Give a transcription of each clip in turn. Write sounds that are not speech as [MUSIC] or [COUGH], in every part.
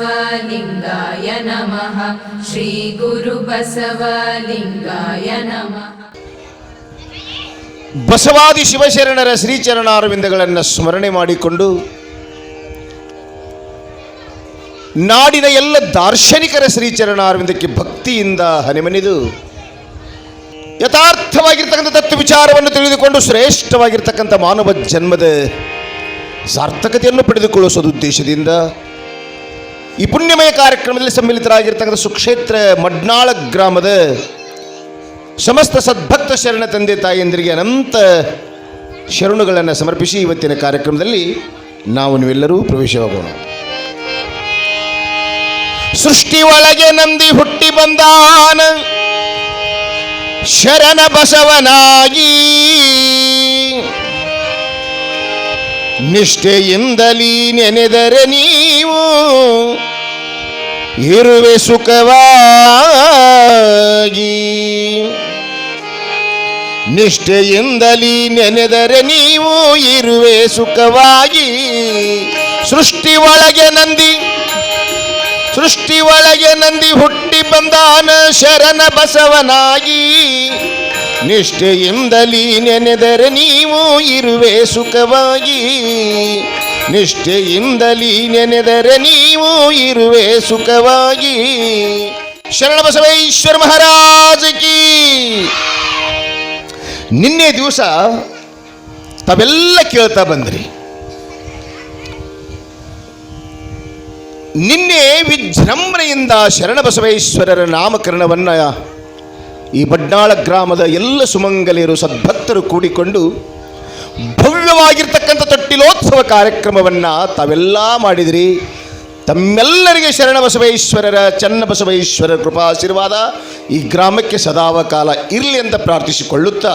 श्रीगुरुबसवलिङ्गाय नमः श्रीगुरुबसवलिङ्गाय नमः ಬಸವಾದಿ ಶಿವಶರಣರ ಶ್ರೀಚರಣಾರವಿಂದಗಳನ್ನು ಸ್ಮರಣೆ ಮಾಡಿಕೊಂಡು ನಾಡಿನ ಎಲ್ಲ ದಾರ್ಶನಿಕರ ಶ್ರೀಚರಣಾರವಿಂದಕ್ಕೆ ಭಕ್ತಿಯಿಂದ ಹನಿಮನಿದು ಯಥಾರ್ಥವಾಗಿರ್ತಕ್ಕಂಥ ತತ್ವ ವಿಚಾರವನ್ನು ತಿಳಿದುಕೊಂಡು ಶ್ರೇಷ್ಠವಾಗಿರ್ತಕ್ಕಂಥ ಮಾನವ ಜನ್ಮದ ಸಾರ್ಥಕತೆಯನ್ನು ಪಡೆದುಕೊಳ್ಳುವ ಉದ್ದೇಶದಿಂದ ಈ ಪುಣ್ಯಮಯ ಕಾರ್ಯಕ್ರಮದಲ್ಲಿ ಸಮ್ಮಿಲಿತರಾಗಿರ್ತಕ್ಕಂಥ ಸುಕ್ಷೇತ್ರ ಮಡ್ನಾಳ ಗ್ರಾಮದ ಸಮಸ್ತ ಸದ್ಭಕ್ತ ಶರಣ ತಂದೆ ತಾಯಿಯಂದರಿಗೆ ಅನಂತ ಶರಣುಗಳನ್ನು ಸಮರ್ಪಿಸಿ ಇವತ್ತಿನ ಕಾರ್ಯಕ್ರಮದಲ್ಲಿ ನಾವು ನೀವೆಲ್ಲರೂ ಪ್ರವೇಶವಾಗೋಣ. ಸೃಷ್ಟಿ ಒಳಗೆ ನಂದಿ ಹುಟ್ಟಿ ಬಂದಾನ, ಶರಣ ಬಸವನಾಗಿ. ನಿಷ್ಠೆಯಿಂದಲೀ ನೆನೆದರೆ ನೀವು ಇರುವೆ ಸುಖವಾಗಿ. ನಿಷ್ಠೆಯಿಂದಲೀ ನೆನೆದರೆ ನೀವು ಇರುವೆ ಸುಖವಾಗಿ. ಸೃಷ್ಟಿ ಒಳಗೆ ನಂದಿ, ಸೃಷ್ಟಿ ಒಳಗೆ ನಂದಿ ಹುಟ್ಟಿ ಬಂದಾನ ಶರಣ ಬಸವನಾಗಿ. ನಿಷ್ಠೆಯಿಂದಲೀ ನೆನೆದರೆ ನೀವು ಇರುವೆ ಸುಖವಾಗಿ. ನಿಷ್ಠೆಯಿಂದಲೀ ನೆನೆದರೆ ನೀವು ಇರುವೆ ಸುಖವಾಗಿ. ಶರಣ ಬಸವೇಶ್ವರ ಮಹಾರಾಜ ಕೀ. ನಿನ್ನೆ ದಿವಸ ತಾವೆಲ್ಲ ಕೇಳ್ತಾ ಬಂದ್ರಿ. ನಿನ್ನೆ ವಿಜೃಂಭಣೆಯಿಂದ ಶರಣಬಸವೇಶ್ವರರ ನಾಮಕರಣವನ್ನು ಈ ಬಡ್ಡಾಳ ಗ್ರಾಮದ ಎಲ್ಲ ಸುಮಂಗಲಿಯರು ಸದ್ಭಕ್ತರು ಕೂಡಿಕೊಂಡು ಭವ್ಯವಾಗಿರ್ತಕ್ಕಂಥ ತೊಟ್ಟಿಲೋತ್ಸವ ಕಾರ್ಯಕ್ರಮವನ್ನು ತಾವೆಲ್ಲ ಮಾಡಿದಿರಿ. ತಮ್ಮೆಲ್ಲರಿಗೆ ಶರಣಬಸವೇಶ್ವರರ ಚನ್ನಬಸವೇಶ್ವರರ ಕೃಪಾಶೀರ್ವಾದ ಈ ಗ್ರಾಮಕ್ಕೆ ಸದಾವ ಕಾಲ ಇರಲಿ ಅಂತ ಪ್ರಾರ್ಥಿಸಿಕೊಳ್ಳುತ್ತಾ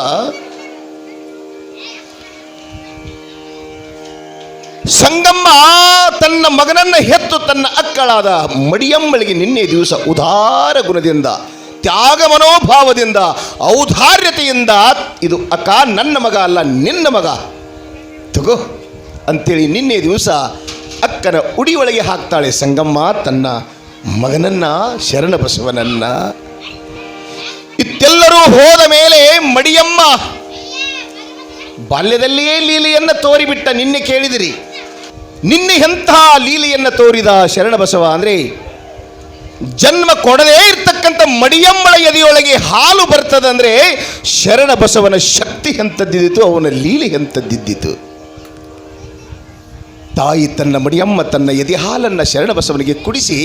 ಸಂಗಮ್ಮ ತನ್ನ ಮಗನನ್ನ ಹೆತ್ತು ತನ್ನ ಅಕ್ಕಳಾದ ಮಡಿಯಮ್ಮಳಿಗೆ ನಿನ್ನೆ ದಿವಸ ಉದಾರ ಗುಣದಿಂದ ತ್ಯಾಗ ಮನೋಭಾವದಿಂದ, ಔದಾರ್ಯತೆಯಿಂದ, ಇದು ಅಕ್ಕ ನನ್ನ ಮಗ ಅಲ್ಲ ನಿನ್ನ ಮಗ. ತಗೋ, ಅಂತೇಳಿ ನಿನ್ನೆ ದಿವಸ ಅಕ್ಕನ ಉಡಿಯೊಳಗೆ ಹಾಕ್ತಾಳೆ ಸಂಗಮ್ಮ ತನ್ನ ಮಗನನ್ನ ಶರಣ ಬಸವನನ್ನ ಇತ್ತೆಲ್ಲರೂ ಹೋದ ಮೇಲೆ ಮಡಿಯಮ್ಮ, ಬಾಲ್ಯದಲ್ಲಿಯೇ ಲೀಲೆಯನ್ನು ತೋರಿಬಿಟ್ಟ ನಿನ್ನೆ ಕೇಳಿದಿರಿ. ನಿನ್ನೆ ಎಂತಹ ಲೀಲೆಯನ್ನು ತೋರಿದ ಶರಣ ಬಸವ ಅಂದ್ರೆ, ಜನ್ಮ ಕೊಡದೇ ಇರ್ತಕ್ಕಂಥ ಮಡಿಯಮ್ಮಳ ಎದೆಯೊಳಗೆ ಹಾಲು ಬರ್ತದಂದ್ರೆ ಶರಣ ಬಸವನ ಶಕ್ತಿ ಎಂಥದ್ದಿದ್ದಿತು, ಅವನ ಲೀಲೆ ಎಂಥದ್ದಿದ್ದಿತು. ತಾಯಿ ತನ್ನ ಮಡಿಯಮ್ಮ ತನ್ನ ಎದೆ ಹಾಲನ್ನು ಶರಣ ಬಸವನಿಗೆ ಕುಡಿಸಿ,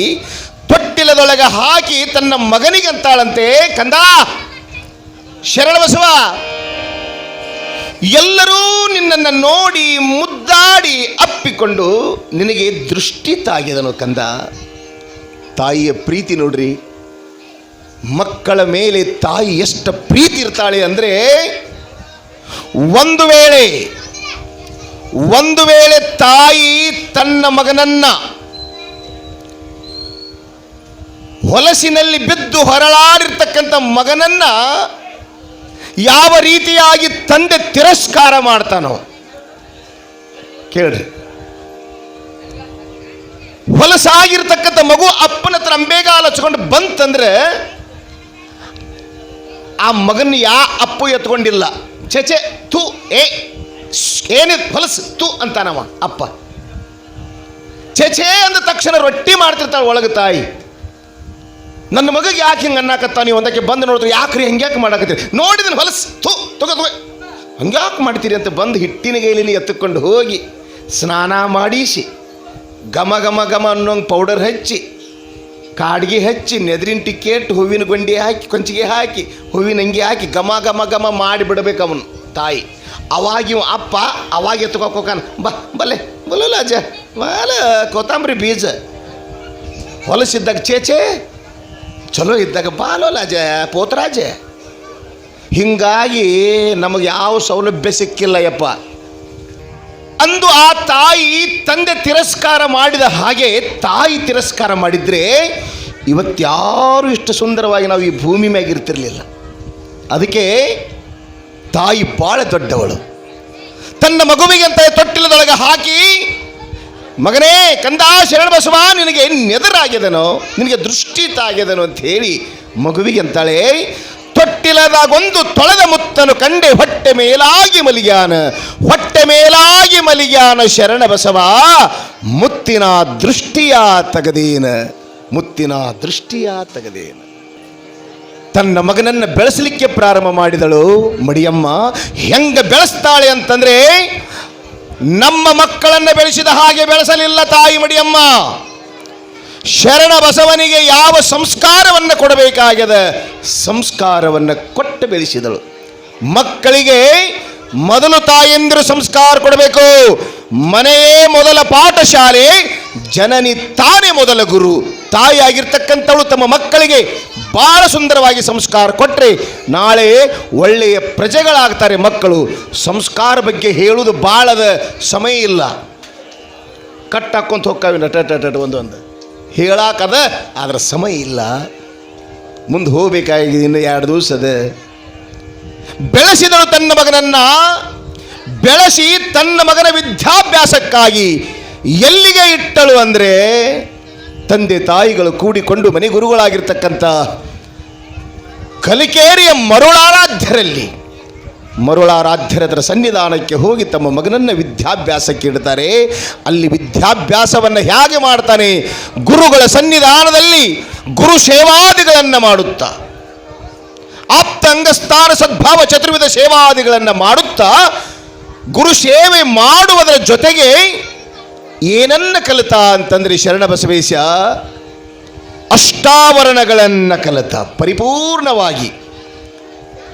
ತೊಟ್ಟಿಲದೊಳಗೆ ಹಾಕಿ ತನ್ನ ಮಗನಿಗೆ ಅಂತಾಳಂತೆ ಕಂದ ಶರಣ ಬಸವ ಎಲ್ಲರೂ ನಿನ್ನನ್ನು ನೋಡಿ ಮುದ್ದಾಡಿ ಅಪ್ಪಿಕೊಂಡು ನಿನಗೆ ದೃಷ್ಟಿ ತಾಗಿದನು ಕಂದ. ತಾಯಿಯ ಪ್ರೀತಿ ನೋಡ್ರಿ ಮಕ್ಕಳ ಮೇಲೆ ತಾಯಿ ಎಷ್ಟು ಪ್ರೀತಿ ಇರ್ತಾಳೆ ಅಂದರೆ ಒಂದು ವೇಳೆ ಒಂದು ವೇಳೆ ತಾಯಿ ತನ್ನ ಮಗನನ್ನ ಹೊಲಸಿನಲ್ಲಿ ಬಿದ್ದು ಹೊರಳಾಡಿರ್ತಕ್ಕಂಥ ಮಗನನ್ನ ಯಾವ ರೀತಿಯಾಗಿ ತಂದೆ ತಿರಸ್ಕಾರ ಮಾಡ್ತಾನೋ, ಕೇಳ್ರಿ. ಹೊಲಸಾಗಿರ್ತಕ್ಕಂಥ ಮಗು ಅಪ್ಪನ ಹತ್ರ ಅಂಬೇಗಾಲ ಹಚ್ಕೊಂಡು ಬಂತಂದ್ರೆ ಆ ಮಗನ ಯಾ ಅಪ್ಪು ಎತ್ಕೊಂಡಿಲ್ಲ. ಚಚೆ ತು ಏ ಏನಿದ್ ಹೊಲಸು ತು ಅಂತಾನವ ಅಪ್ಪ. ಚೇಚೆ ಅಂದ ತಕ್ಷಣ ರೊಟ್ಟಿ ಮಾಡ್ತಿರ್ತಾಳೆ ಒಳಗೆ ತಾಯಿ. ನನ್ನ ಮಗಗೆ ಯಾಕೆ ಹಿಂಗೆ ಅನ್ನಕತ್ತ ನೀವು ಒಂದಕ್ಕೆ ಬಂದು ನೋಡಿದ್ರೆ ಯಾಕ್ರಿ ಹಂಗ್ಯಾಕೆ ಮಾಡಾಕತ್ತೀರಿ? ನೋಡಿದನು ಹೊಲಸು ತು ತಗೋ ಹಂಗ್ಯಾಕೆ ಮಾಡ್ತೀರಿ ಅಂತ ಬಂದು ಹಿಟ್ಟಿನ ಗೈಲಿನ ಎತ್ತುಕೊಂಡು ಹೋಗಿ ಸ್ನಾನ ಮಾಡಿಸಿ ಘಮ ಘಮ ಘಮ ಅನ್ನೋಂಗೆ ಪೌಡರ್ ಹಚ್ಚಿ ಕಾಡ್ಗೆ ಹಚ್ಚಿ ನೆದ್ರಿನ ಟಿಕೆಟ್ ಹೂವಿನ ಗುಂಡಿ ಹಾಕಿ, ಕೊಂಚಿಗೆ ಹಾಕಿ, ಹೂವಿನ ಅಂಗಿ ಹಾಕಿ ಘಮ ಘಮ ಘಮ ಮಾಡಿ ಬಿಡ್ಬೇಕು ಅವನು ತಾಯಿ. ಅವಾಗ ಇವ ಅಪ್ಪ ಅವಾಗ ಎತ್ಕೋಕೋಕಾನ ಬಾ, ಬಲ್ಲೆ, ಬಲ್ಲ ಅಜ್ಜ ಬಲ ಕೊತ್ತಂಬರಿ ಬೀಜ. ಹೊಲಸಿದ್ದಾಗ ಚೇಚೆ ಚಲೋ ಇದ್ದಾಗ ಬಾಲೋಲಾಜ ಪೋತ್ರಾಜೆ. ಹಿಂಗಾಗಿ ನಮಗೆ ಯಾವ ಸೌಲಭ್ಯ ಸಿಕ್ಕಿಲ್ಲ ಯಪ್ಪ ಅಂದು ಆ ತಾಯಿ ತಂದೆ ತಿರಸ್ಕಾರ ಮಾಡಿದ ಹಾಗೆ ತಾಯಿ ತಿರಸ್ಕಾರ ಮಾಡಿದರೆ ಇವತ್ಯಾರು ಇಷ್ಟು ಸುಂದರವಾಗಿ ನಾವು ಈ ಭೂಮಿ ಮ್ಯಾಗ ಇರ್ತಿರಲಿಲ್ಲ. ಅದಕ್ಕೆ ತಾಯಿ ಭಾಳ ದೊಡ್ಡವಳು. ತನ್ನ ಮಗುವಿಗೆ ಅಂತ ತೊಟ್ಟಿಲದೊಳಗೆ ಹಾಕಿ, ಮಗನೇ, ಕಂದ, ಶರಣ ಬಸವ, ನಿನಗೆ ನೆದರಾಗ್ಯದನೋ, ನಿನಗೆ ದೃಷ್ಟಿ ತಾಗ್ಯದನೋ ಅಂತ ಹೇಳಿ ಮಗುವಿಗೆ ಅಂತಾಳೆ ತೊಟ್ಟಿಲದಾಗೊಂದು ತೊಳೆದ ಮುತ್ತನು ಕಂಡೆ ಹೊಟ್ಟೆ ಮೇಲಾಗಿ ಮಲಿಯಾನ ಹೊಟ್ಟೆ ಮೇಲಾಗಿ ಮಲಿಯಾನ ಶರಣ ಬಸವ. ಮುತ್ತಿನ ದೃಷ್ಟಿಯ ತಗದೇನ. ಮುತ್ತಿನ ದೃಷ್ಟಿಯ ತಗದೇನ. ತನ್ನ ಮಗನನ್ನು ಬೆಳೆಸಲಿಕ್ಕೆ ಪ್ರಾರಂಭ ಮಾಡಿದಳು. ಮಡಿಯಮ್ಮ, ಹೆಂಗ ಬೆಳೆಸ್ತಾಳೆ ಅಂತಂದ್ರೆ, ನಮ್ಮ ಮಕ್ಕಳನ್ನು ಬೆಳೆಸಿದ ಹಾಗೆ ಬೆಳೆಸಲಿಲ್ಲ ತಾಯಿ ಮಡಿಯಮ್ಮ. ಶರಣ ಬಸವನಿಗೆ ಯಾವ ಸಂಸ್ಕಾರವನ್ನು ಕೊಡಬೇಕಾಗ್ಯದ ಸಂಸ್ಕಾರವನ್ನು ಕೊಟ್ಟು ಬೆಳೆಸಿದಳು. ಮಕ್ಕಳಿಗೆ ಮೊದಲು ತಾಯಂದಿರು ಸಂಸ್ಕಾರ ಕೊಡಬೇಕು. ಮನೆಯೇ ಮೊದಲ ಪಾಠಶಾಲೆ, ಜನನಿ ತಾನೇ ಮೊದಲ ಗುರು. ತಾಯಿಯಾಗಿರ್ತಕ್ಕಂಥವಳು ತಮ್ಮ ಮಕ್ಕಳಿಗೆ ಬಹಳ ಸುಂದರವಾಗಿ ಸಂಸ್ಕಾರ ಕೊಟ್ಟರೆ ನಾಳೆ ಒಳ್ಳೆಯ ಪ್ರಜೆಗಳಾಗ್ತಾರೆ ಮಕ್ಕಳು. ಸಂಸ್ಕಾರ ಬಗ್ಗೆ ಹೇಳುವುದು ಬಾಳದ ಸಮಯ ಇಲ್ಲ. ಕಟ್ ಹಾಕ್ಕೊಂತ ಹೋಗ್ತಾವೆ ನಟ ಒಂದು ಒಂದೊಂದು ಹೇಳಾಕದ, ಆದ್ರೆ ಸಮಯ ಇಲ್ಲ. ಮುಂದೆ ಹೋಗ್ಬೇಕಾಗಿದೆ ಇನ್ನು ಎರಡು ದಿವಸ ಅದ ಬೆಳೆಸಿದಳು ತನ್ನ ಮಗನನ್ನ, ಬೆಳೆಸಿ ತನ್ನ ಮಗನ ವಿದ್ಯಾಭ್ಯಾಸಕ್ಕಾಗಿ ಎಲ್ಲಿಗೆ ಇಟ್ಟಳು ಅಂದರೆ, ತಂದೆ ತಾಯಿಗಳು ಕೂಡಿಕೊಂಡು ಮನೆ ಗುರುಗಳಾಗಿರ್ತಕ್ಕಂಥ ಕಲಿಕೇರಿಯ ಮರುಳಾರಾಧ್ಯರಲ್ಲಿ. ಮರುಳಾರಾಧ್ಯರದರ ಸನ್ನಿಧಾನಕ್ಕೆ ಹೋಗಿ ತಮ್ಮ ಮಗನನ್ನು ವಿದ್ಯಾಭ್ಯಾಸಕ್ಕೆ ಇಡ್ತಾರೆ. ಅಲ್ಲಿ ವಿದ್ಯಾಭ್ಯಾಸವನ್ನು ಹೇಗೆ ಮಾಡ್ತಾನೆ? ಗುರುಗಳ ಸನ್ನಿಧಾನದಲ್ಲಿ ಗುರು ಸೇವಾದಿಗಳನ್ನು ಮಾಡುತ್ತಾ. ಆಪ್ತ ಅಂಗಸ್ಥಾನ ಸದ್ಭಾವ ಚತುರ್ವಿಧ ಸೇವಾದಿಗಳನ್ನು ಮಾಡುತ್ತಾ, ಗುರು ಸೇವೆ ಮಾಡುವುದರ ಜೊತೆಗೆ ಏನನ್ನ ಕಲಿತ ಅಂತಂದರೆ ಶರಣ ಬಸವೇಶ ಅಷ್ಟಾವರಣಗಳನ್ನು ಕಲಿತ, ಪರಿಪೂರ್ಣವಾಗಿ.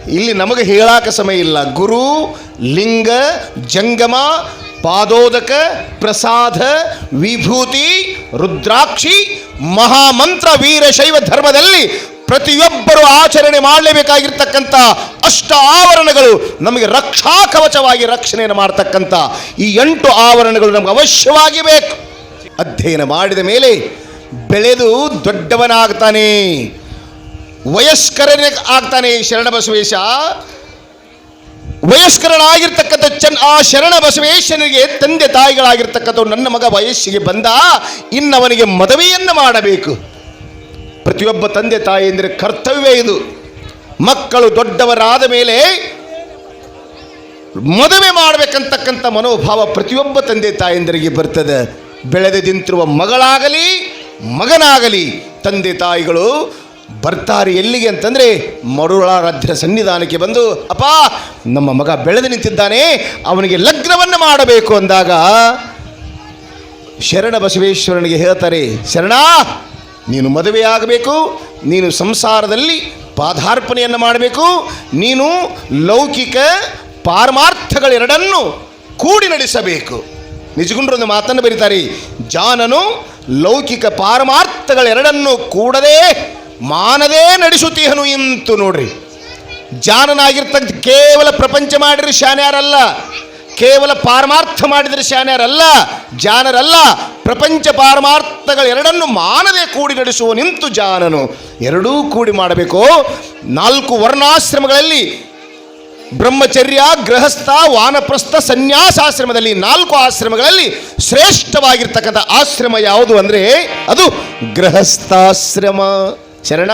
ಇಲ್ಲಿ ನಮಗೆ ಹೇಳಾಕ ಸಮಯ ಇಲ್ಲ. ಗುರು, ಲಿಂಗ, ಜಂಗಮ, ಪಾದೋದಕ, ಪ್ರಸಾದ, ವಿಭೂತಿ, ರುದ್ರಾಕ್ಷಿ, ಮಹಾಮಂತ್ರ ವೀರಶೈವ ಧರ್ಮದಲ್ಲಿ ಪ್ರತಿಯೊಬ್ಬರು ಆಚರಣೆ ಮಾಡಲೇಬೇಕಾಗಿರ್ತಕ್ಕಂಥ ಅಷ್ಟ ಆವರಣಗಳು ನಮಗೆ ರಕ್ಷಾ ಕವಚವಾಗಿ ರಕ್ಷಣೆಯನ್ನು ಮಾಡ್ತಕ್ಕಂಥ ಈ ಎಂಟು ಆವರಣಗಳು ನಮಗೆ ಅವಶ್ಯವಾಗಿ ಬೇಕು. ಅಧ್ಯಯನ ಮಾಡಿದ ಮೇಲೆ ಬೆಳೆದು ದೊಡ್ಡವನಾಗ್ತಾನೆ. ವಯಸ್ಕರನೇ ಆಗ್ತಾನೆ ಶರಣ ಬಸವೇಶ. ವಯಸ್ಕರನಾಗಿರ್ತಕ್ಕಂಥ ಚನ್, ಆ ಶರಣ ಬಸವೇಶನಿಗೆ ತಂದೆ ತಾಯಿಗಳಾಗಿರ್ತಕ್ಕಂಥ ನನ್ನ ಮಗ ವಯಸ್ಸಿಗೆ ಬಂದ ಇನ್ನವನಿಗೆ ಮದುವೆಯನ್ನು ಮಾಡಬೇಕು. ಪ್ರತಿಯೊಬ್ಬ ತಂದೆ ತಾಯಿ ಅಂದರೆ ಕರ್ತವ್ಯ ಇದು. ಮಕ್ಕಳು ದೊಡ್ಡವರಾದ ಮೇಲೆ ಮದುವೆ ಮಾಡಬೇಕಂತಕ್ಕಂಥ ಮನೋಭಾವ ಪ್ರತಿಯೊಬ್ಬ ತಂದೆ ತಾಯಂದರಿಗೆ ಬರ್ತದೆ. ಬೆಳೆದು ನಿಂತಿರುವ ಮಗಳಾಗಲಿ, ಮಗನಾಗಲಿ ತಂದೆ ತಾಯಿಗಳು ಬರ್ತಾರೆ ಎಲ್ಲಿಗೆ ಅಂತಂದರೆ ಮರುಳಾರಾಧ್ಯರ ಸನ್ನಿಧಾನಕ್ಕೆ ಬಂದು, ಅಪ್ಪ, ನಮ್ಮ ಮಗ ಬೆಳೆದು ನಿಂತಿದ್ದಾನೆ, ಅವನಿಗೆ ಲಗ್ನವನ್ನು ಮಾಡಬೇಕು ಅಂದಾಗ ಶರಣ ಬಸವೇಶ್ವರನಿಗೆ ಹೇಳ್ತಾರೆ, ಶರಣ, ನೀನು ಮದುವೆಯಾಗಬೇಕು ನೀನು ಸಂಸಾರದಲ್ಲಿ ಪಾದಾರ್ಪಣೆಯನ್ನು ಮಾಡಬೇಕು, ನೀನು ಲೌಕಿಕ ಪಾರಮಾರ್ಥಗಳೆರಡನ್ನು ಕೂಡಿ ನಡೆಸಬೇಕು. ನಿಜಗುಂಡ್ರೊಂದು ಮಾತನ್ನು ಬರೀತಾರೆ, ಜಾನನು ಲೌಕಿಕ ಪಾರಮಾರ್ಥಗಳೆರಡನ್ನು ಕೂಡದೇ ಮಾನದೇ ನಡೆಸುತ್ತೀಹನು ಇಂತು ನೋಡ್ರಿ. ಜಾನನಾಗಿರ್ತಕ್ಕಂಥ ಕೇವಲ ಪ್ರಪಂಚ ಮಾಡಿದ್ರೆ ಶಾನ್ಯಾರಲ್ಲ, ಕೇವಲ ಪಾರಮಾರ್ಥ ಮಾಡಿದರೆ ಶಾನ್ಯಾರಲ್ಲ, ಜಾನರಲ್ಲ, ಪ್ರಪಂಚ ಪಾರಮಾರ್ಥಗಳೆರಡನ್ನು ಮಾನವೇ ಕೂಡಿ ನಡೆಸುವ ನಿಂತು ಜಾನನು ಎರಡೂ ಕೂಡಿ ಮಾಡಬೇಕು. ನಾಲ್ಕು ವರ್ಣಾಶ್ರಮಗಳಲ್ಲಿ ಬ್ರಹ್ಮಚರ್ಯ, ಗೃಹಸ್ಥ, ವಾನಪ್ರಸ್ಥ, ಸನ್ಯಾಸಾಶ್ರಮದಲ್ಲಿ ನಾಲ್ಕು ಆಶ್ರಮಗಳಲ್ಲಿ ಶ್ರೇಷ್ಠವಾಗಿರ್ತಕ್ಕಂಥ ಆಶ್ರಮ ಯಾವುದು ಅಂದರೆ ಅದು ಗೃಹಸ್ಥಾಶ್ರಮ. ಶರಣ,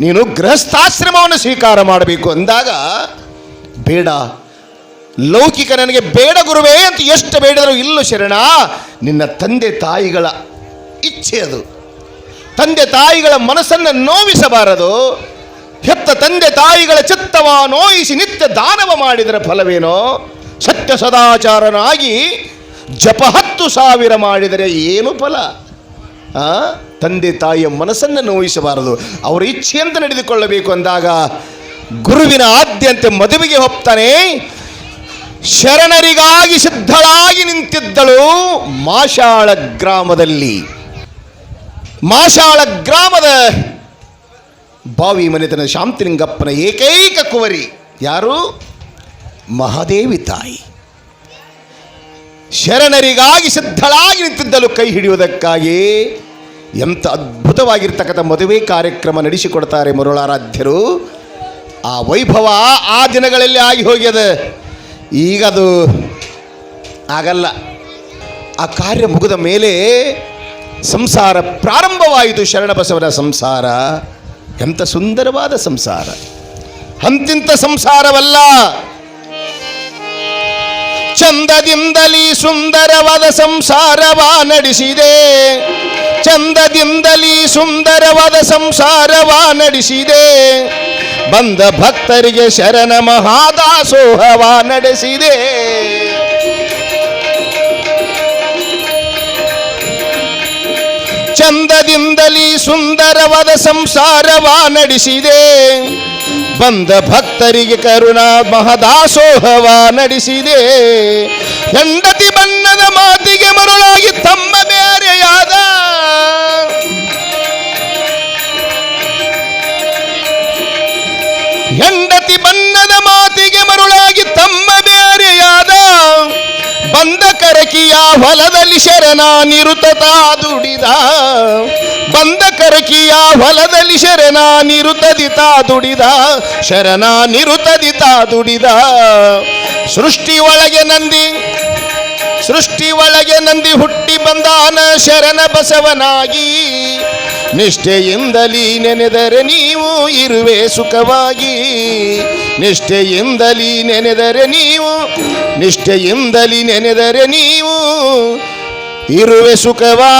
ನೀನು ಗೃಹಸ್ಥಾಶ್ರಮವನ್ನು ಸ್ವೀಕಾರ ಮಾಡಬೇಕು ಅಂದಾಗ, ಬೇಡ. ಲೌಕಿಕ ನನಗೆ ಬೇಡ ಗುರುವೇ ಅಂತ ಎಷ್ಟು ಬೇಡಿದರೂ ಇಲ್ಲ ಶರಣ, ನಿನ್ನ ತಂದೆ ತಾಯಿಗಳ ಇಚ್ಛೆ ಅದು. ತಂದೆ ತಾಯಿಗಳ ಮನಸ್ಸನ್ನು ನೋವಿಸಬಾರದು. ಹೆತ್ತ ತಂದೆ ತಾಯಿಗಳ ಚಿತ್ತವ ನೋಯಿಸಿ ನಿತ್ಯ ದಾನವ ಮಾಡಿದರೆ ಫಲವೇನೋ? ಸತ್ಯ ಸದಾಚಾರನಾಗಿ ಜಪ ಹತ್ತು ಸಾವಿರ ಮಾಡಿದರೆ ಏನು ಫಲ? ಆ? ತಂದೆ ತಾಯಿಯ ಮನಸ್ಸನ್ನು ನೋಯಿಸಬಾರದು. ಅವರ ಇಚ್ಛೆಯಂತೆ ನಡೆದುಕೊಳ್ಳಬೇಕು ಅಂದಾಗ ಗುರುವಿನ ಆದ್ಯಂತೆ ಮದುವೆಗೆ ಹೋಗ್ತಾನೆ. ಶರಣರಿಗಾಗಿ ಸಿದ್ಧಳಾಗಿ ನಿಂತಿದ್ದಳು ಮಾಶಾಳ ಗ್ರಾಮದಲ್ಲಿ. ಮಾಶಾಳ ಗ್ರಾಮದ ಬಾವಿ ಮನೆತನ ಶಾಂತಿಲಿಂಗಪ್ಪನ ಏಕೈಕ ಕುವರಿ ಯಾರು? ಮಹಾದೇವಿ ತಾಯಿ. ಶರಣರಿಗಾಗಿ ಸಿದ್ಧಳಾಗಿ ನಿಂತಿದ್ದಳು ಕೈ ಹಿಡಿಯುವುದಕ್ಕಾಗಿ. ಎಂಥ ಅದ್ಭುತವಾಗಿರ್ತಕ್ಕಂಥ ಮದುವೆ ಕಾರ್ಯಕ್ರಮ ನಡೆಸಿಕೊಡ್ತಾರೆ ಮರುಳಾರಾಧ್ಯರು. ಆ ವೈಭವ ಆ ದಿನಗಳಲ್ಲಿ ಆಗಿ ಹೋಗ್ಯದ. ಈಗ ಅದು ಆಗಲ್ಲ. ಆ ಕಾರ್ಯ ಮುಗಿದ ಮೇಲೆ ಸಂಸಾರ ಪ್ರಾರಂಭವಾಯಿತು ಶರಣಬಸವನ ಸಂಸಾರ. ಎಂಥ ಸುಂದರವಾದ ಸಂಸಾರ. ಅಂತಿಂತ ಸಂಸಾರವಲ್ಲ. ಚಂದದಿಂದಲೀ ಸುಂದರವಾದ ಸಂಸಾರವ ನಡೆಸಿದೆ. ಚಂದದಿಂದಲೇ ಸುಂದರವಾದ ಸಂಸಾರವ ನಡೆಸಿದೆ. ಬಂದ ಭಕ್ತರಿಗೆ ಶರಣ ಮಹಾದಾಸೋಹವ ನಡೆಸಿದೆ. ಚಂದದಿಂದಲೀ ಸುಂದರವಾದ ಸಂಸಾರವ ನಡೆಸಿದೆ. ಬಂದ ಭಕ್ತರಿಗೆ ಕರುಣಾ ಮಹದಾಸೋಹವ ನಡೆಸಿದೆ. ಹೆಂಡತಿ ಬಣ್ಣದ ಮಾತಿಗೆ ಮರುಳಾಗಿ ತಮ್ಮ ಬೇರೆಯಾದ ಹೆಂಡತಿ ಬಣ್ಣದ ಮಾತಿಗೆ ಮರುಳಾಗಿ ತಮ್ಮ ಬೇರೆಯಾದ ಬಂದ ಕರಕಿಯ ಹೊಲದಲ್ಲಿ ಶರಣ ನಿರುತತಾ ದುಡಿದ ಬಂದ ಕರಕಿಯ ಹೊಲದಲ್ಲಿ ಶರಣ ನಿರುತದಿತ ದುಡಿದ, ಶರಣ ನಿರುತದಿತ ದುಡಿದ. ಸೃಷ್ಟಿ ಒಳಗೆ ನಂದಿ, ಸೃಷ್ಟಿ ಒಳಗೆ ನಂದಿ ಹುಟ್ಟಿ ಬಂದಾನ ಶರಣ ಬಸವನಾಗಿ. ನಿಷ್ಠೆಯಿಂದಲೀ ನೆನೆದರೆ ನೀವು ಇರುವೆ ಸುಖವಾಗಿ. ನಿಷ್ಠೆಯಿಂದಲೀ ನೆನೆದರೆ ನೀವು, ನಿಷ್ಠೆಯಿಂದಲೀ ನೆನೆದರೆ ನೀವು ಇರುವೆ ಸುಖವಾಗಿ.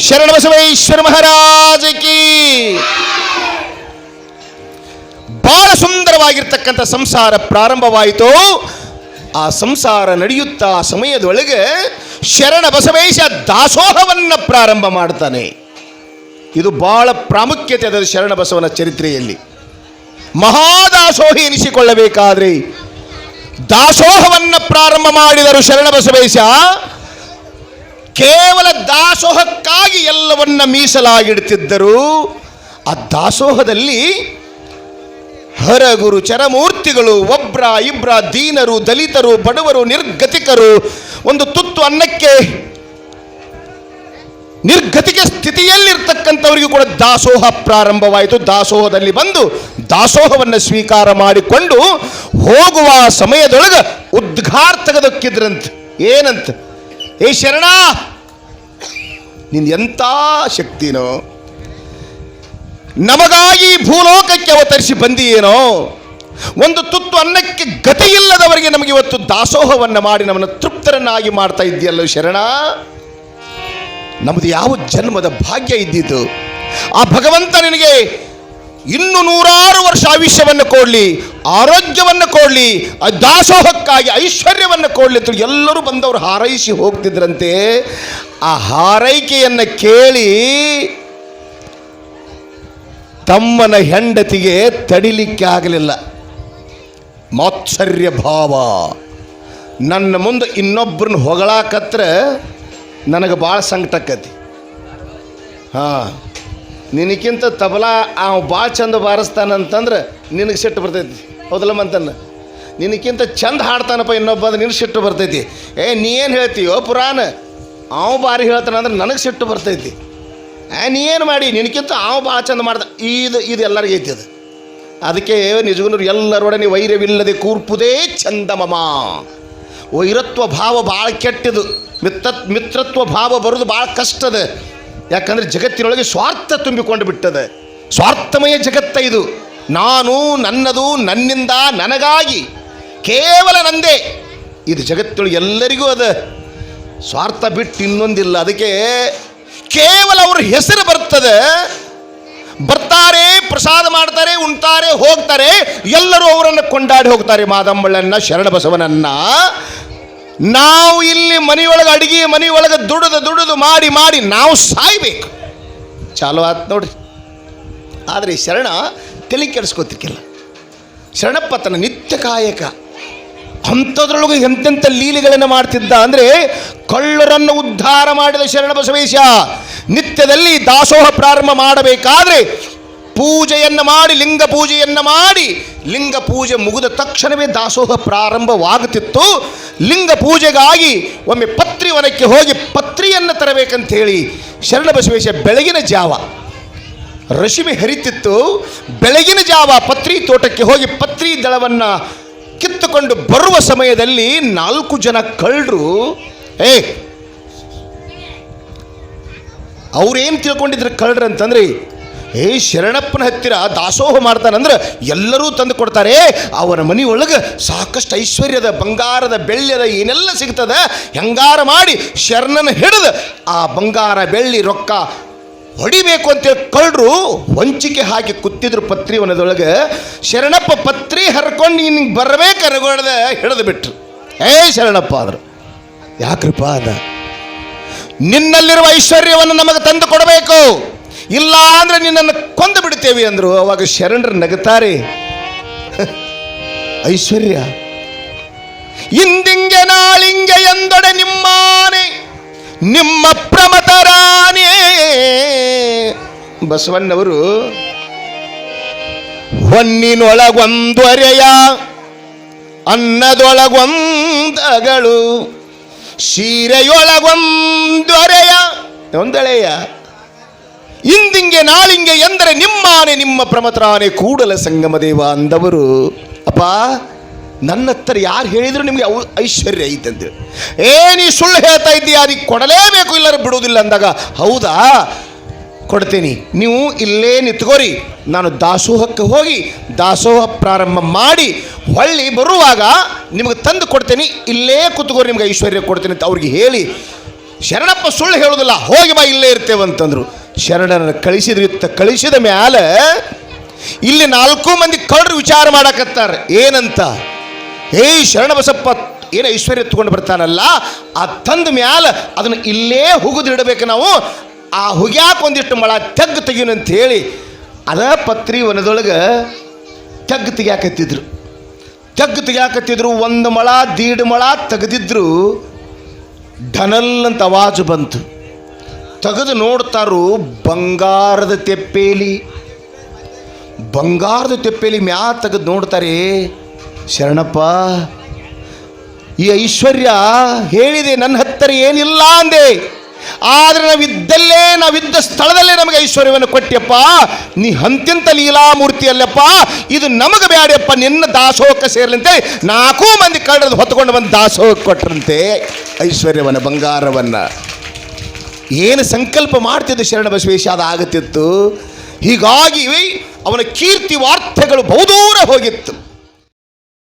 ಶರಣ ಬಸವೇಶ್ವರ ಮಹಾರಾಜ ಕಿ. ಬಹಳ ಸುಂದರವಾಗಿರ್ತಕ್ಕಂಥ ಸಂಸಾರ ಪ್ರಾರಂಭವಾಯಿತು. ಆ ಸಂಸಾರ ನಡೆಯುತ್ತಾ ಆ ಸಮಯದೊಳಗೆ ಶರಣ ಬಸವೇಶ ದಾಸೋಹವನ್ನು ಪ್ರಾರಂಭ ಮಾಡ್ತಾನೆ. ಇದು ಬಹಳ ಪ್ರಾಮುಖ್ಯತೆ ಅದರ ಶರಣ ಬಸವನ ಚರಿತ್ರೆಯಲ್ಲಿ. ಮಹಾದಾಸೋಹಿ ಎನಿಸಿಕೊಳ್ಳಬೇಕಾದ್ರೆ ದಾಸೋಹವನ್ನ ಪ್ರಾರಂಭ ಮಾಡಿದರು ಶರಣ ಬಸವೇಶ. ಕೇವಲ ದಾಸೋಹಕ್ಕಾಗಿ ಎಲ್ಲವನ್ನ ಮೀಸಲಾಗಿಡ್ತಿದ್ದರು. ಆ ದಾಸೋಹದಲ್ಲಿ ಹರಗುರು ಚರಮೂರ್ತಿಗಳು, ಒಬ್ರ, ಇಬ್ರ, ದೀನರು, ದಲಿತರು, ಬಡವರು, ನಿರ್ಗತಿಕರು, ಒಂದು ತುತ್ತು ಅನ್ನಕ್ಕೆ ನಿರ್ಗತಿಕ ಸ್ಥಿತಿಯಲ್ಲಿರ್ತಕ್ಕಂಥವರಿಗೂ ಕೂಡ ದಾಸೋಹ ಪ್ರಾರಂಭವಾಯಿತು. ದಾಸೋಹದಲ್ಲಿ ಬಂದು ದಾಸೋಹವನ್ನು ಸ್ವೀಕಾರ ಮಾಡಿಕೊಂಡು ಹೋಗುವ ಸಮಯದೊಳಗೆ ಉದ್ಘಾರ್ತಕದಕ್ಕಿದ್ರಂತ. ಏನಂತ? ಏ ಶರಣ, ನಿನ್ ಎಂಥ ಶಕ್ತಿನೋ? ನಮಗಾಗಿ ಭೂಲೋಕಕ್ಕೆ ಅವತರಿಸಿ ಬಂದಿಯೇನೋ? ಒಂದು ತುತ್ತು ಅನ್ನಕ್ಕೆ ಗತಿ ಇಲ್ಲದವರಿಗೆ ನಮಗೆ ಇವತ್ತು ದಾಸೋಹವನ್ನು ಮಾಡಿ ನಮ್ಮನ್ನು ತೃಪ್ತರನ್ನಾಗಿ ಮಾಡ್ತಾ ಇದೆಯಲ್ಲ ಶರಣ? ನಮ್ಮದು ಯಾವ ಜನ್ಮದ ಭಾಗ್ಯ ಇದ್ದಿದ್ದು? ಆ ಭಗವಂತ ನಿನಗೆ ಇನ್ನು ನೂರಾರು ವರ್ಷ ಆಯುಷ್ಯವನ್ನು ಕೊಡಲಿ, ಆರೋಗ್ಯವನ್ನು ಕೊಡಲಿ ದಾಸೋಹಕ್ಕಾಗಿ ಐಶ್ವರ್ಯವನ್ನು ಕೊಡಲಿ ಅಂತ ಎಲ್ಲರೂ ಬಂದವರು ಹಾರೈಸಿ ಹೋಗ್ತಿದ್ರಂತೆ. ಆ ಹಾರೈಕೆಯನ್ನು ಕೇಳಿ ತಮ್ಮನ ಹೆಂಡತಿಗೆ ತಡಿಲಿಕ್ಕೆ ಆಗಲಿಲ್ಲ. ಮಾತ್ಸರ್ಯ ಭಾವ. ನನ್ನ ಮುಂದೆ ಇನ್ನೊಬ್ಬರನ್ನ ಹೊಗಳಾಕತ್ರ ನನಗೆ ಭಾಳ ಸಂಕಟಕ್ಕತಿ ಹಾಂ. ನಿನಕ್ಕಿಂತ ತಬಲಾ ಅವ ಭಾಳ ಚಂದ ಬಾರಿಸ್ತಾನಂತಂದ್ರೆ ನಿನಗೆ ಸಿಟ್ಟು ಬರ್ತೈತಿ. ಹೌದಲ್ಲ ಮಂತನ್ನ ನಿನಕ್ಕಿಂತ ಚಂದ ಹಾಡ್ತಾನಪ್ಪ ಇನ್ನೊಬ್ಬ ಅಂದ್ರೆ ನಿನಗೆ ಸಿಟ್ಟು ಬರ್ತೈತಿ. ಏ, ನೀ ಏನು ಹೇಳ್ತೀಯೋ ಪುರಾಣ? ಅವ ಬಾರಿ ಹೇಳ್ತಾನಂದ್ರೆ ನನಗೆ ಸಿಟ್ಟು ಬರ್ತೈತಿ. ಏ, ನೀ ಏನು ಮಾಡಿ? ನಿನಕ್ಕಿಂತ ಅವ ಭಾಳ ಚಂದ ಮಾಡ್ದ. ಇದು ಇದು ಎಲ್ಲರಿಗೂ ಐತಿ ಅದು. ಅದಕ್ಕೆ ನಿಜಗುನರು ಎಲ್ಲರೊಡನೆ ವೈರ್ಯವಿಲ್ಲದೆ ಕೂರ್ಪುದೇ ಚಂದಮಮ ವೈರತ್ವ ಭಾವ ಭಾಳ ಕೆಟ್ಟದು. ಮಿತ್ರ ಮಿತ್ರತ್ವ ಭಾವ ಬರೋದು ಭಾಳ ಕಷ್ಟದ. ಯಾಕಂದ್ರೆ ಜಗತ್ತಿನೊಳಗೆ ಸ್ವಾರ್ಥ ತುಂಬಿಕೊಂಡು ಬಿಟ್ಟದೆ. ಸ್ವಾರ್ಥಮಯ ಜಗತ್ತ ಇದು. ನಾನು ನನ್ನದು ನನ್ನಿಂದ ನನಗಾಗಿ ಕೇವಲ ನಂದೇ. ಇದು ಜಗತ್ತೊಳಗೆ ಎಲ್ಲರಿಗೂ ಅದ. ಸ್ವಾರ್ಥ ಬಿಟ್ಟು ಇನ್ನೊಂದಿಲ್ಲ. ಅದಕ್ಕೆ ಕೇವಲ ಅವರ ಹೆಸರು ಬರ್ತದೆ. ಬರ್ತಾರೆ, ಪ್ರಸಾದ ಮಾಡ್ತಾರೆ, ಉಣ್ತಾರೆ, ಹೋಗ್ತಾರೆ. ಎಲ್ಲರೂ ಅವರನ್ನು ಕೊಂಡಾಡಿ ಹೋಗ್ತಾರೆ ಮಾದಮ್ಮಳನ್ನ ಶರಣ ಬಸವನನ್ನ ನಾವು ಇಲ್ಲಿ ಮನೆಯೊಳಗೆ ಅಡುಗೆ, ಮನೆಯೊಳಗೆ ದುಡಿದು ದುಡಿದು ಮಾಡಿ ಮಾಡಿ ನಾವು ಸಾಯ್ಬೇಕು. ಚಾಲು ಆತ್ ನೋಡ್ರಿ. ಆದರೆ ಶರಣ ತಲೆ ಕೆಡಿಸ್ಕೋತಿರ್ಕಿಲ್ಲ ತನ್ನ ನಿತ್ಯ ಕಾಯಕ. ಅಂಥದ್ರೊಳಗೆ ಎಂತೆಂಥ ಲೀಲೆಗಳನ್ನು ಮಾಡ್ತಿದ್ದ ಅಂದರೆ ಕಳ್ಳರನ್ನು ಉದ್ಧಾರ ಮಾಡಿದ ಶರಣ ಬಸವೇಶ. ನಿತ್ಯದಲ್ಲಿ ದಾಸೋಹ ಪ್ರಾರಂಭ ಮಾಡಬೇಕಾದ್ರೆ ಪೂಜೆಯನ್ನು ಮಾಡಿ, ಲಿಂಗ ಪೂಜೆಯನ್ನು ಮಾಡಿ, ಲಿಂಗ ಪೂಜೆ ಮುಗಿದ ತಕ್ಷಣವೇ ದಾಸೋಹ ಪ್ರಾರಂಭವಾಗುತ್ತಿತ್ತು. ಲಿಂಗ ಪೂಜೆಗಾಗಿ ಒಮ್ಮೆ ಪತ್ರಿವನಕ್ಕೆ ಹೋಗಿ ಪತ್ರಿಯನ್ನು ತರಬೇಕಂತ ಹೇಳಿ ಶರಣ ಬಸವೇಶ ಬೆಳಗಿನ ಜಾವ ರಶಿಮೆ ಹರಿತಿತ್ತು. ಬೆಳಗಿನ ಜಾವ ಪತ್ರಿ ತೋಟಕ್ಕೆ ಹೋಗಿ ಪತ್ರಿ ದಳವನ್ನು ಕಿತ್ತುಕೊಂಡು ಬರುವ ಸಮಯದಲ್ಲಿ ನಾಲ್ಕು ಜನ ಕಳ್ಳರು, ಏ, ಅವ್ರೇನು ತಿಳ್ಕೊಂಡಿದ್ರು ಕಳ್ಳರು ಅಂತಂದ್ರೆ ಏ ಶರಣಪ್ಪನ ಹತ್ತಿರ ದಾಸೋಹ ಮಾಡ್ತಾನಂದ್ರೆ ಎಲ್ಲರೂ ತಂದು ಕೊಡ್ತಾರೆ. ಅವನ ಮನೆಯೊಳಗೆ ಸಾಕಷ್ಟು ಐಶ್ವರ್ಯದ, ಬಂಗಾರದ ಬೆಳ್ಳಿಯದ ಏನೆಲ್ಲ ಸಿಗ್ತದ? ಹೆಂಗಾರ ಮಾಡಿ ಶರಣನ ಹಿಡಿದು ಆ ಬಂಗಾರ ಬೆಳ್ಳಿ ರೊಕ್ಕ ಹೊಡಿಬೇಕು ಅಂತೇಳಿ ಕಳ್ಳರು ಹೊಂಚಿಕೆ ಹಾಕಿ ಕುತ್ತಿದ್ರು ಪತ್ರಿ ಒನದೊಳಗೆ ಶರಣಪ್ಪ ಪತ್ರಿ ಹರ್ಕೊಂಡು ನಿನ್ಗೆ ಬರಬೇಕು ಅನ್ಗೊಳ್ದ ಹಿಡಿದು ಬಿಟ್ರು. ಏ ಶರಣಪ್ಪ ಆದರು, ಯಾಕ್ರಪ್ಪ ಅದ ನಿನ್ನಲ್ಲಿರುವ ಐಶ್ವರ್ಯವನ್ನು ನಮಗೆ ತಂದು ಕೊಡಬೇಕು. ಇಲ್ಲ ಅಂದ್ರೆ ನಿನ್ನನ್ನು ಕೊಂದು ಬಿಡ್ತೇವೆ ಅಂದ್ರು. ಅವಾಗ ಶರಣರು ನಗುತ್ತಾರೆ. [LAUGHS] ಐಶ್ವರ್ಯ, ಇಂದಿಂಗೆ ನಾಳಿಂಗೆ ಎಂದೊಡೆ ನಿಮ್ಮಾನೆ, ನಿಮ್ಮ ಪ್ರಮತರಾನೇ. ಬಸವಣ್ಣವರು, ಹೊನ್ನಿನೊಳಗೊಂದೊರೆಯ, ಅನ್ನದೊಳಗೊಂದಗಳು, ಸೀರೆಯೊಳಗೊಂದೊರೆಯ ಒಂದಳೆಯ ಇಂದಿಂಗೆ ನಾಳಿಂಗೆ ಎಂದರೆ ನಿಮ್ಮಾನೆ ನಿಮ್ಮ ಪ್ರಮತರಾನೆ ಕೂಡಲ ಸಂಗಮ ದೇವ ಅಂದವರು. ಅಪ್ಪ ನನ್ನ ಹತ್ರ ಯಾರು ಹೇಳಿದ್ರು ನಿಮಗೆ ಅವು ಐಶ್ವರ್ಯ ಐತಂತೇಳಿ ಏ, ನೀ ಸುಳ್ಳು ಹೇಳ್ತಾ ಇದ್ದೀಯ? ಅದಕ್ಕೆ ಕೊಡಲೇಬೇಕು ಇಲ್ಲರೂ ಬಿಡುವುದಿಲ್ಲ ಅಂದಾಗ. ಹೌದಾ? ಕೊಡ್ತೀನಿ. ನೀವು ಇಲ್ಲೇ ನಿಂತ್ಕೋರಿ. ನಾನು ದಾಸೋಹಕ್ಕೆ ಹೋಗಿ ದಾಸೋಹ ಪ್ರಾರಂಭ ಮಾಡಿ ಹೊಳ್ಳಿ ಬರುವಾಗ ನಿಮಗೆ ತಂದು ಕೊಡ್ತೀನಿ. ಇಲ್ಲೇ ಕುತ್ಕೋರಿ, ನಿಮ್ಗೆ ಐಶ್ವರ್ಯ ಕೊಡ್ತೀನಿ ಅಂತ ಅವ್ರಿಗೆ ಹೇಳಿ. ಶರಣಪ್ಪ ಸುಳ್ಳು ಹೇಳೋದಿಲ್ಲ ಹೋಗಿ ಬಾ, ಇಲ್ಲೇ ಇರ್ತೇವೆ ಅಂತಂದ್ರು. ಶರಣರನ್ನು ಕಳಿಸಿದ ಕಳಿಸಿದ ಮ್ಯಾಲ ಇಲ್ಲಿ ನಾಲ್ಕು ಮಂದಿ ಕಳ್ಳರು ವಿಚಾರ ಮಾಡಕತ್ತಾರೆ. ಏನಂತ? ಏಯ್ ಶರಣ ಬಸಪ್ಪ ಏನು ಐಶ್ವರ್ಯ ತಗೊಂಡು ಬರ್ತಾನಲ್ಲ? ಆ ತಂದ ಮ್ಯಾಲ ಅದನ್ನು ಇಲ್ಲೇ ಹುಗುದಿಡಬೇಕು ನಾವು. ಆ ಹುಗ್ಯಾಕ ಒಂದಿಷ್ಟು ಮಳ ತೆಗ್ಗು ಅಂತ ಹೇಳಿ ಅದ ಪತ್ರಿ ವನದೊಳಗೆ ತೆಗ್ಗು ತೆಗ್ಯಾಕತ್ತಿದ್ರು. ತೆಗ್ಗು ತೆಗಿಯಾಕತ್ತಿದ್ರು, ಒಂದು ಮಳ, ದೀಡ್ ಮಳ ತೆಗೆದಿದ್ರು ಡನಲ್ ಅಂತ ಅವಾಜು ಬಂತು. ತೆಗೆದು ನೋಡ್ತಾರು ಬಂಗಾರದ ತೆಪ್ಪೇಲಿ. ಬಂಗಾರದ ತೆಪ್ಪೇಲಿ ಮ್ಯಾ ತೆಗೆದು ನೋಡ್ತಾರೆ, ಶರಣಪ್ಪ, ಈ ಐಶ್ವರ್ಯ ಹೇಳಿದೆ, ನನ್ನ ಹತ್ತಿರ ಏನಿಲ್ಲ ಅಂದೆ. ಆದರೆ ನಾವಿದ್ದಲ್ಲೇ, ನಾವಿದ್ದ ಸ್ಥಳದಲ್ಲೇ ನಮಗೆ ಐಶ್ವರ್ಯವನ್ನು ಕೊಟ್ಟಿಯಪ್ಪ. ನೀ ಹಂತಿಂತ ಲೀಲಾಮೂರ್ತಿಯಲ್ಲಪ್ಪ ಇದು ನಮಗೆ ಬೇಡಪ್ಪ ನಿನ್ನ ದಾಸೋಹಕ್ಕೆ ಸೇರ್ಲಂತೆ. ನಾಲ್ಕೂ ಮಂದಿ ಕಳ್ಳದು ಹೊತ್ಕೊಂಡು ಬಂದು ದಾಸೋಹಕ್ಕೆ ಕೊಟ್ರಂತೆ. ಐಶ್ವರ್ಯವನ್ನು, ಬಂಗಾರವನ್ನು. ಏನು ಸಂಕಲ್ಪ ಮಾಡ್ತಿದ್ದ ಶರಣ ಬಸವೇಶ ಅದು ಆಗುತ್ತಿತ್ತು. ಹೀಗಾಗಿ ಅವನ ಕೀರ್ತಿ ವಾರ್ತೆಗಳು ಬಹುದೂರ ಹೋಗಿತ್ತು.